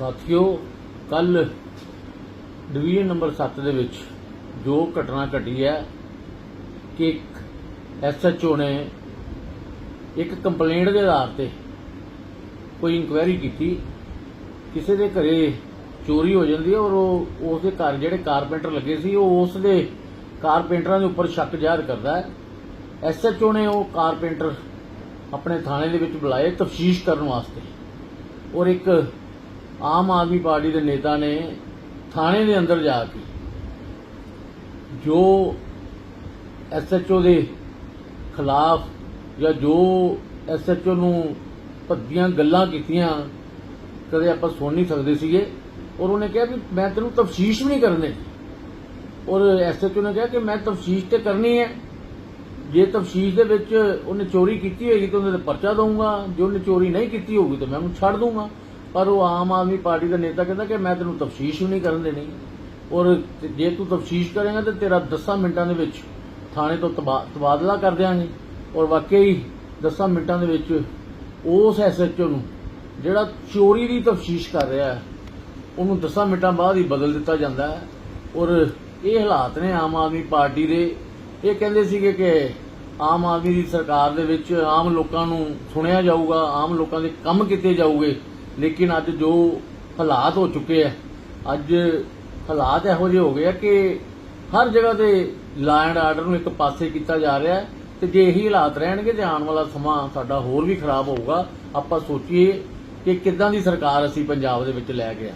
ਸਾਥੀਓ ਕੱਲ division number 7 ਦੇ ਵਿੱਚ ਜੋ ਘਟਨਾ ਘਟੀ ਹੈ ਕਿ ਇੱਕ ਐਸਐਚਓ ਨੇ ਇੱਕ ਕੰਪਲੇਂਟ ਦੇ ਆਧਾਰ ਤੇ ਕੋਈ ਇਨਕੁਆਇਰੀ ਕੀਤੀ, ਕਿਸੇ ਦੇ ਘਰੇ ਚੋਰੀ ਹੋ ਜਾਂਦੀ ਹੈ ਔਰ ਉਹ ਉਸ ਦੇ ਘਰ ਜਿਹੜੇ ਕਾਰਪੈਂਟਰ ਲੱਗੇ ਸੀ, ਉਹ ਉਸ ਦੇ ਕਾਰਪੈਂਟਰਾਂ ਦੇ ਉੱਪਰ ਸ਼ੱਕ ਜ਼ਾਹਰ ਕਰਦਾ ਹੈ। ਐਸਐਚਓ ਨੇ ਉਹ ਕਾਰਪੈਂਟਰ ਆਪਣੇ ਥਾਣੇ ਦੇ ਵਿੱਚ ਬੁਲਾਏ ਤਫਤੀਸ਼ ਕਰਨ ਵਾਸਤੇ ਔਰ ਇੱਕ ਆਮ ਆਦਮੀ ਪਾਰਟੀ ਦੇ ਨੇਤਾ ਨੇ ਥਾਣੇ ਦੇ ਅੰਦਰ ਜਾ ਕੇ ਜੋ ਐਸਐਚਓ ਦੇ ਖਿਲਾਫ ਜਾਂ ਜੋ ਐਸਐਚਓ ਨੂੰ ਭੱਦੀਆਂ ਗੱਲਾਂ ਕੀਤੀਆਂ, ਕਦੇ ਆਪਾਂ ਸੁਣ ਨਹੀਂ ਸਕਦੇ ਸੀਗੇ। ਔਰ ਉਹਨੇ ਕਿਹਾ ਵੀ ਮੈਂ ਤੈਨੂੰ ਤਫਸੀਸ਼ ਵੀ ਨਹੀਂ ਕਰਨ। ਦੇਣੀ ਔਰ ਐਸਐਚਓ ਨੇ ਕਿਹਾ ਕਿ ਮੈਂ ਤਫਸੀਸ਼ ਤੇ ਕਰਨੀ ਹੈ। ਜੇ ਤਫਸੀਸ਼ ਦੇ ਵਿੱਚ ਉਹਨੇ ਚੋਰੀ ਕੀਤੀ ਹੋਏਗੀ ਤਾਂ ਉਹਦੇ ਤੇ ਪਰਚਾ ਦਊਂਗਾ। ਜੇ ਉਹਨੇ ਚੋਰੀ ਨਹੀਂ ਕੀਤੀ ਹੋਊਗੀ ਤਾਂ ਮੈਂ ਉਹਨੂੰ ਛੱਡ ਦਊਂਗਾ। ਪਰ ਉਹ ਆਮ ਆਦਮੀ ਪਾਰਟੀ ਦਾ ਨੇਤਾ ਕਹਿੰਦਾ ਕਿ ਮੈਂ ਤੈਨੂੰ ਤਫਸੀਸ਼ ਵੀ ਨਹੀਂ ਕਰਨ ਦੇਣੀ। ਔਰ ਜੇ ਤੂੰ ਤਫਸੀਸ਼ ਕਰੇਗਾ ਤਾਂ ਤੇਰਾ 10 ਮਿੰਟਾਂ ਦੇ ਵਿੱਚ ਥਾਣੇ ਤੋਂ ਤਬਾ- ਤਬਾਦਲਾ ਕਰ ਦਿਆਂਗੇ। ਔਰ ਵਾਕਈ 10 ਮਿੰਟਾਂ ਦੇ ਵਿੱਚ ਉਸ ਐਸਐਚਓ ਨੂੰ ਜਿਹੜਾ ਚੋਰੀ ਦੀ ਤਫਸੀਸ਼ ਕਰ ਰਿਹਾ ਹੈ, ਉਹਨੂੰ 10 ਮਿੰਟਾਂ ਬਾਅਦ ਹੀ ਬਦਲ ਦਿੱਤਾ ਜਾਂਦਾ ਹੈ। ਔਰ ਇਹ ਹਾਲਾਤ ਨੇ ਆਮ ਆਦਮੀ ਪਾਰਟੀ ਦੇ। ਇਹ ਕਹਿੰਦੇ ਸੀਗੇ ਕਿ ਆਮ ਆਦਮੀ ਦੀ ਸਰਕਾਰ ਦੇ ਵਿੱਚ ਆਮ ਲੋਕਾਂ ਨੂੰ ਸੁਣਿਆ ਜਾਊਗਾ, ਆਮ ਲੋਕਾਂ ਦੇ ਕੰਮ ਕੀਤੇ ਜਾਊਗੇ। ਲੇਕਿਨ ਅੱਜ ਜੋ ਹਾਲਾਤ ਹੋ ਚੁੱਕੇ ਆ, ਅੱਜ ਹਾਲਾਤ ਇਹੋ ਜਿਹੇ ਹੋ ਗਏ ਆ ਕਿ ਹਰ ਜਗ੍ਹਾ ਤੇ ਲਾਅ ਐਂਡ ਆਰਡਰ ਨੂੰ ਇੱਕ ਪਾਸੇ ਕੀਤਾ ਜਾ ਰਿਹਾ ਹੈ ਤੇ ਜੇ ਇਹੀ ਹਾਲਾਤ ਰਹਿਣਗੇ ਤੇ ਆਉਣ ਵਾਲਾ ਸਮਾਂ ਸਾਡਾ ਹੋਰ ਵੀ ਖਰਾਬ ਹੋਊਗਾ, ਆਪਾਂ ਸੋਚੀਏ ਕਿ ਕਿੱਦਾਂ ਦੀ ਸਰਕਾਰ ਅਸੀਂ ਪੰਜਾਬ ਦੇ ਵਿੱਚ ਲੈ ਕੇ ਆਏ।